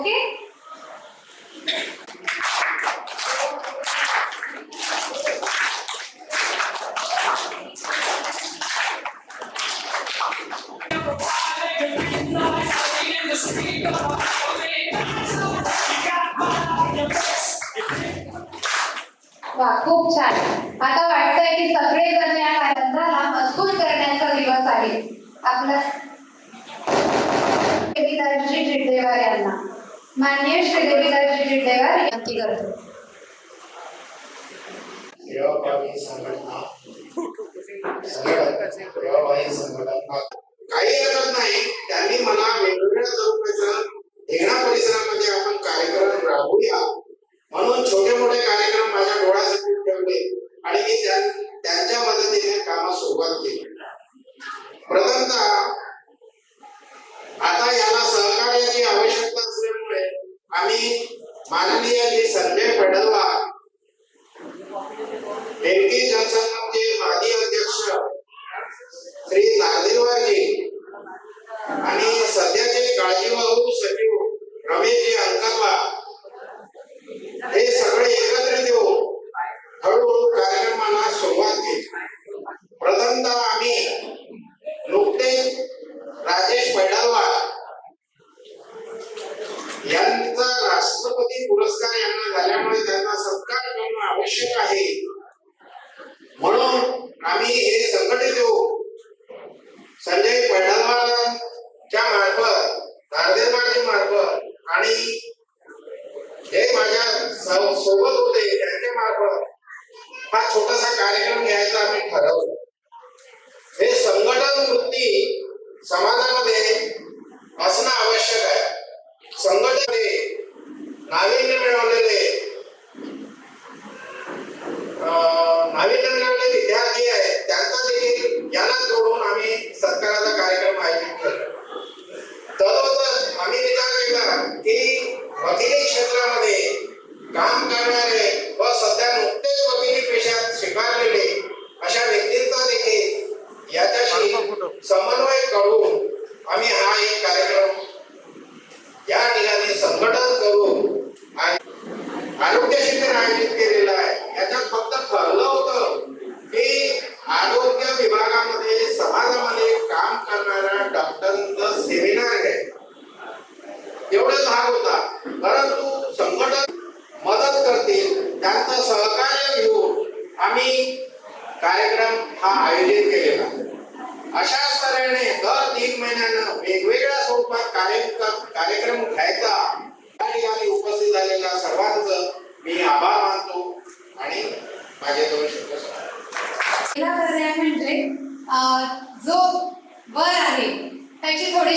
Okay. मान्य श्री करतो काही हरकत नाही त्यांनी मला वेगवेगळ्या स्वरूपाचा ढेगणा परिसरामध्ये आपण कार्यक्रम राबवूया म्हणून छोटे मोठे कार्यक्रम माझ्या डोळ्यासाठी ठेवले आणि मी त्यांच्या मदतीने कामा सुरुवात केली మనల్ని ಅಲ್ಲಿ ಸಂಜೆ ಪಡೆದು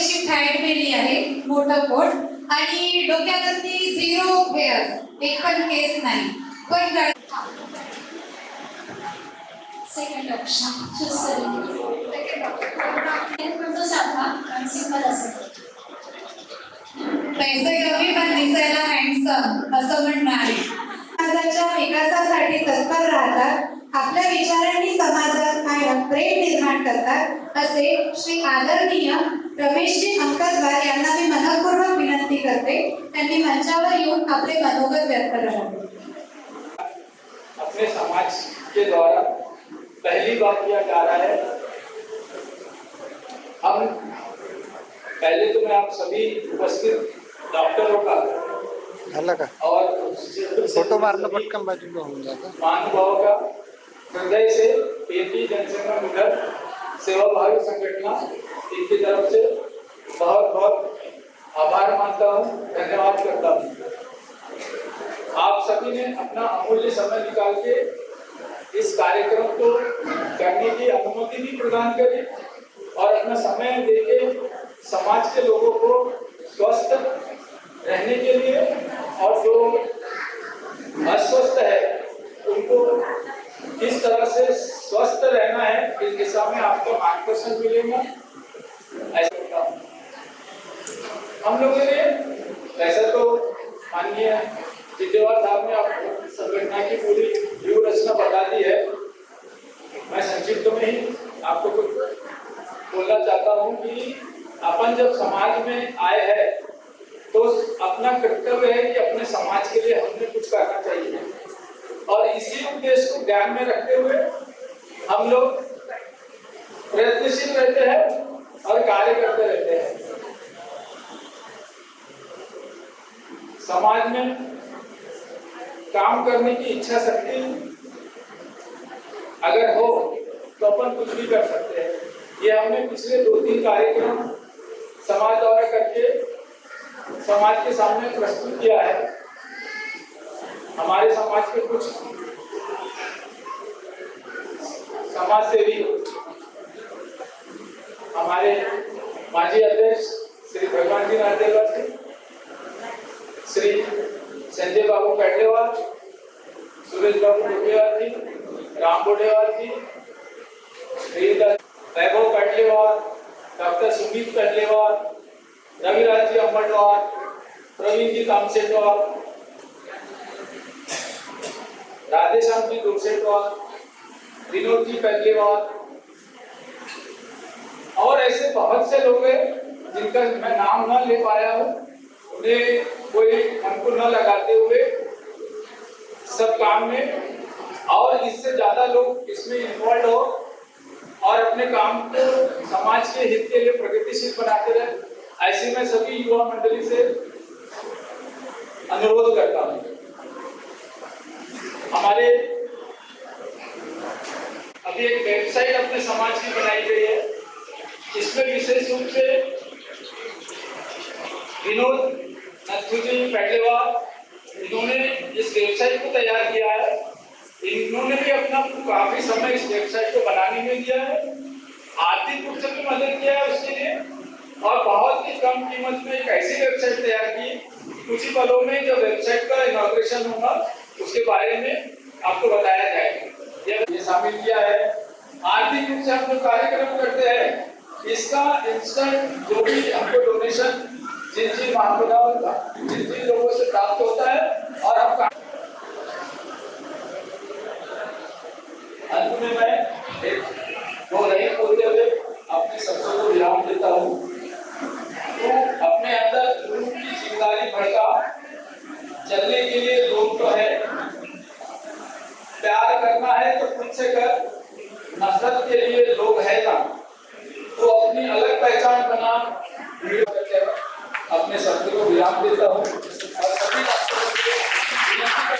थोडीशी फॅट बेली आहे मोठं पोट आणि डोक्यावरती झिरो हेअर एक पण केस नाही पण सेकंड ऑप्शन चूज करेल सेकंड ऑप्शन म्हणतो साधा कारण सिंपल असेल पैसे कमी पण दिसायला हँडसम असं म्हणणं आहे समाजाच्या विकासासाठी तत्पर राहतात आपल्या विचारांनी समाजात प्रेम निर्माण करतात असे श्री आदरणीय रमेश रमेशजी अंकलवार यांना मी मनपूर्वक विनंती करते त्यांनी मंचावर येऊन आपले मनोगत व्यक्त करावे अपने समाज के द्वारा पहली बात किया जा रहा है हम पहले तो मैं आप सभी उपस्थित डॉक्टरों का का और फोटो मारना पटकन बाजू में हो जाएगा महानुभाव का हृदय से खेती जनसेवा मिलकर सेवा भावी संगठना इसकी तरफ से बहुत बहुत आभार मानता हूँ धन्यवाद करता हूँ आप सभी ने अपना अमूल्य समय निकाल के इस कार्यक्रम को करने की अनुमति भी प्रदान करी और अपना समय देके समाज के लोगों को स्वस्थ रहने के लिए और जो अस्वस्थ है उनको किस तरह से स्वस्थ रहना है इस दिशा में आपको मार्गदर्शन मिलेगा ऐसे होता हम लोगों ने वैसे तो माननीय जितेवार साहब ने आपको संगठना की पूरी व्यू रचना बता दी है मैं संक्षिप्त में ही आपको कुछ बोलना चाहता हूँ कि अपन जब समाज में आए हैं तो अपना कर्तव्य है कि अपने समाज के लिए हमने कुछ करना चाहिए और इसी उद्देश्य को ध्यान में रखते हुए हम लोग प्रयत्नशील रहते हैं और कार्य करते रहते हैं समाज में काम करने की इच्छा शक्ति अगर हो तो अपन कुछ भी कर सकते हैं ये हमने पिछले दो तीन कार्यक्रम समाज द्वारा करके समाज के सामने प्रस्तुत किया है हमारे समाज के कुछ समाज सेवी Mas e अपने काम को समाज के हित के लिए प्रगतिशील बनाते रहे ऐसे में सभी युवा मंडली से अनुरोध करता हूँ हमारे अभी एक वेबसाइट अपने समाज की बनाई गई है इसमें विशेष रूप से विनोद नथुजी इन्होंने इस वेबसाइट को तैयार किया है इन्होंने भी अपना काफी समय इस वेबसाइट को बनाने में दिया है आर्थिक रूप से भी मदद किया है उसके लिए और बहुत ही कम कीमत में एक ऐसी वेबसाइट तैयार की कुछ ही पलों में जो वेबसाइट का इनोग्रेशन होगा उसके बारे में आपको बताया जाएगा ये शामिल किया है आर्थिक रूप से हम जो कार्यक्रम करते हैं इसका इंस्टेंट जो भी हमको डोनेशन जिन जिन महापुराओं का जिन जिन लोगों से प्राप्त होता है और हम अंत में मैं एक जो नहीं बोलते हुए अपने शब्दों को विराम देता हूँ तो अपने अंदर रूप की जिम्मेदारी भड़का चलने के लिए रूप तो है प्यार करना है तो खुद से कर नफरत के लिए लोग है ना तो अपनी अलग पहचान बना अपने शब्द को विराम देता हूँ और सभी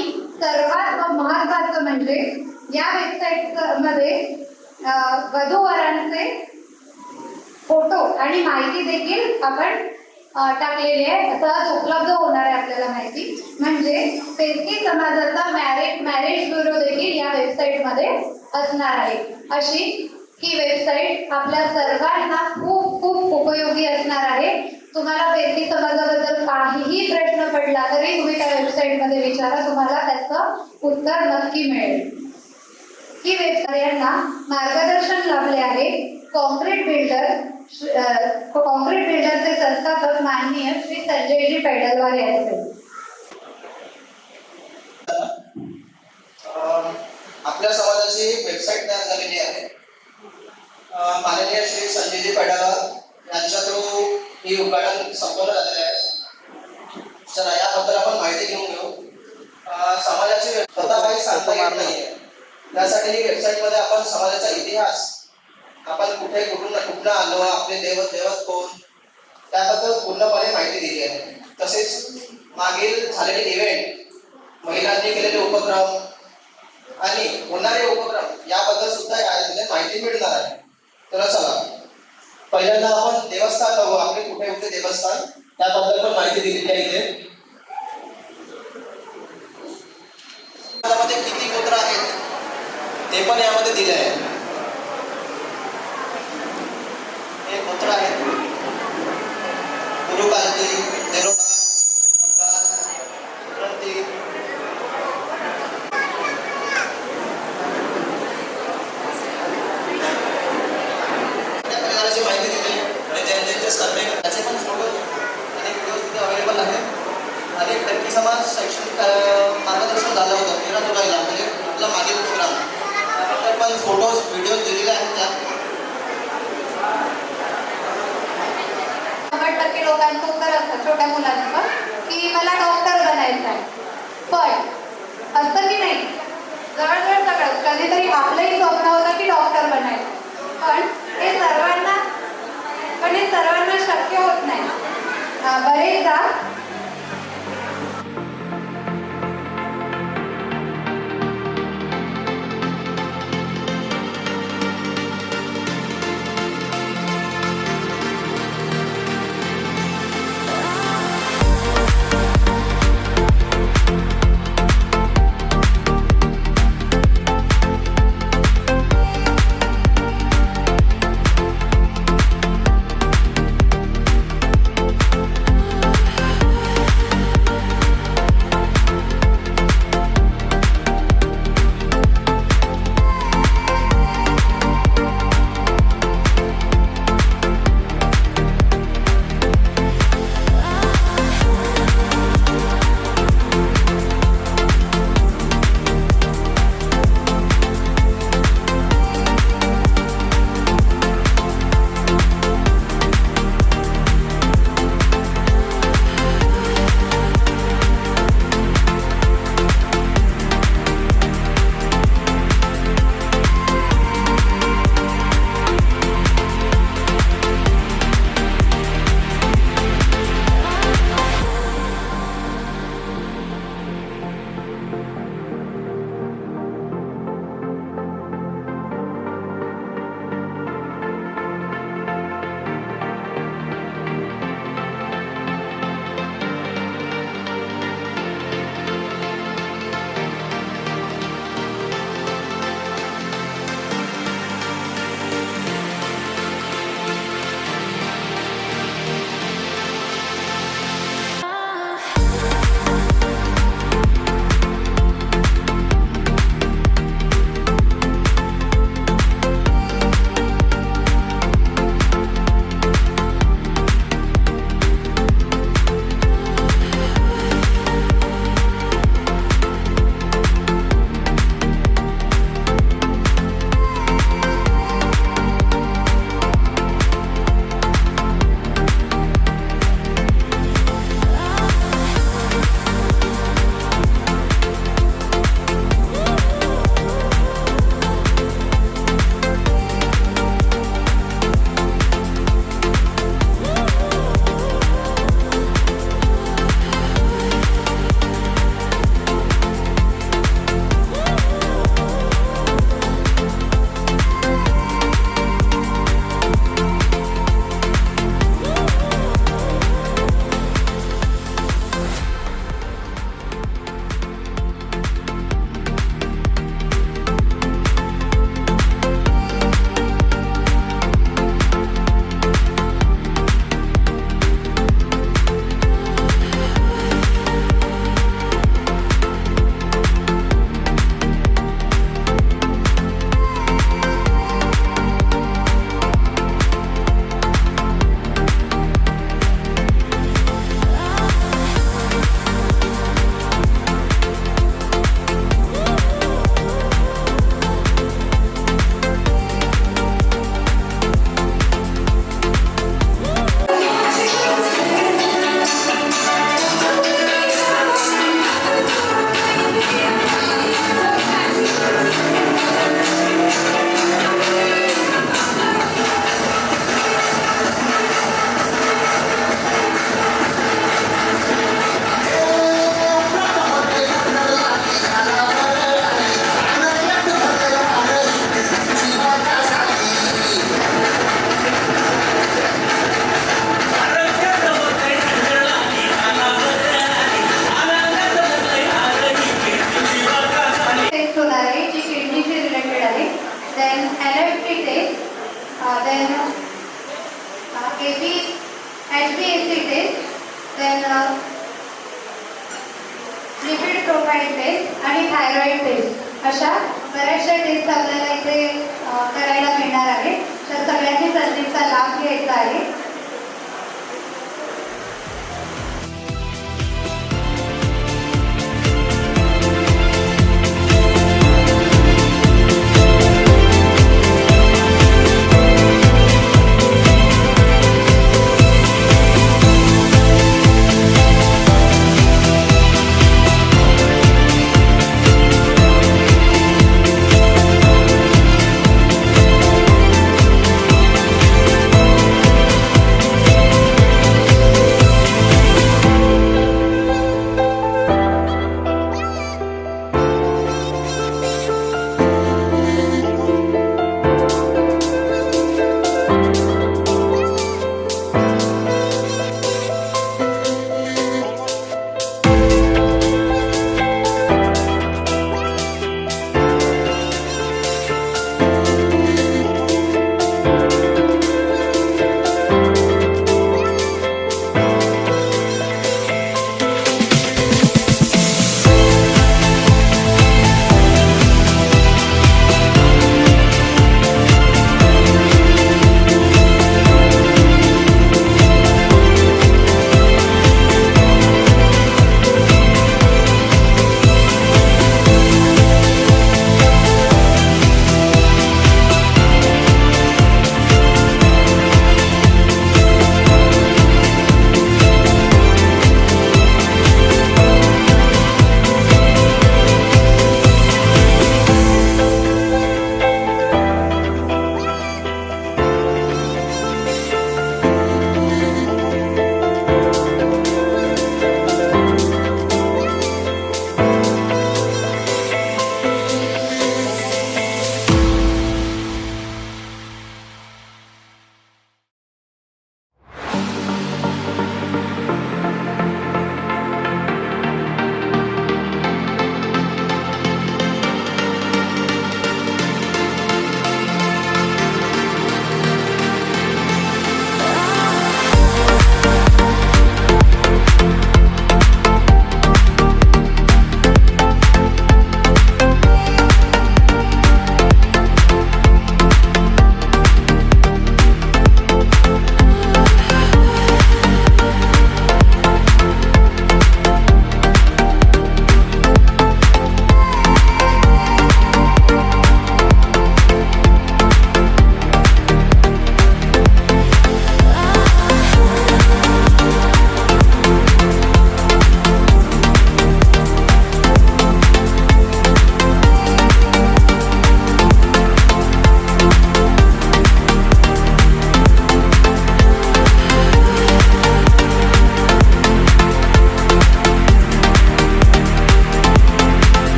आणि सर्वात महत्वाचं म्हणजे या वेबसाईट मध्ये वधूवरांचे फोटो आणि माहिती देखील आपण टाकलेली आहे सहज उपलब्ध होणार आहे आपल्याला माहिती म्हणजे पेस्की समाजाचा मॅरेज मॅरेज ब्युरो देखील या मध्ये असणार आहे अशी ही वेबसाईट आपल्या सर्वांना खूप खूप उपयोगी असणार आहे तुम्हाला बेदमी समाजाबद्दल काहीही प्रश्न पडला तरी तुम्ही त्या वेबसाईट मध्ये विचारा तुम्हाला त्याचं उत्तर नक्की मिळेल ही वेबसाईट यांना मार्गदर्शन लाभले आहे कॉन्क्रीट बिल्डर कॉन्क्रीट बिल्डरचे संस्थापक माननीय श्री संजयजी पैडलवार यांचे आपल्या समाजाची वेबसाईट तयार झालेली आहे माननीय श्री संजयजी पेडलवार त्यांच्या थ्रू ही उद्घाटन संपन्न झालेले आहे चला याबद्दल आपण माहिती घेऊन घेऊ समाजाची स्वतः काही सांगता येणार नाही त्यासाठी ही मध्ये आपण समाजाचा इतिहास आपण कुठे कुठून कुठून आलो आपले दैवत देवत कोण त्याबद्दल पूर्णपणे माहिती दिली आहे तसेच मागील झालेले इव्हेंट महिलांनी केलेले उपक्रम आणि होणारे उपक्रम याबद्दल सुद्धा माहिती मिळणार आहे तर चला पहिल्यांदा आपण देवस्थान बघू आपले कुठे कुठे देवस्थान त्याबद्दल पण माहिती दिली आहे इथे किती गोत्र आहेत ते पण यामध्ये दिले आहे बरेचदा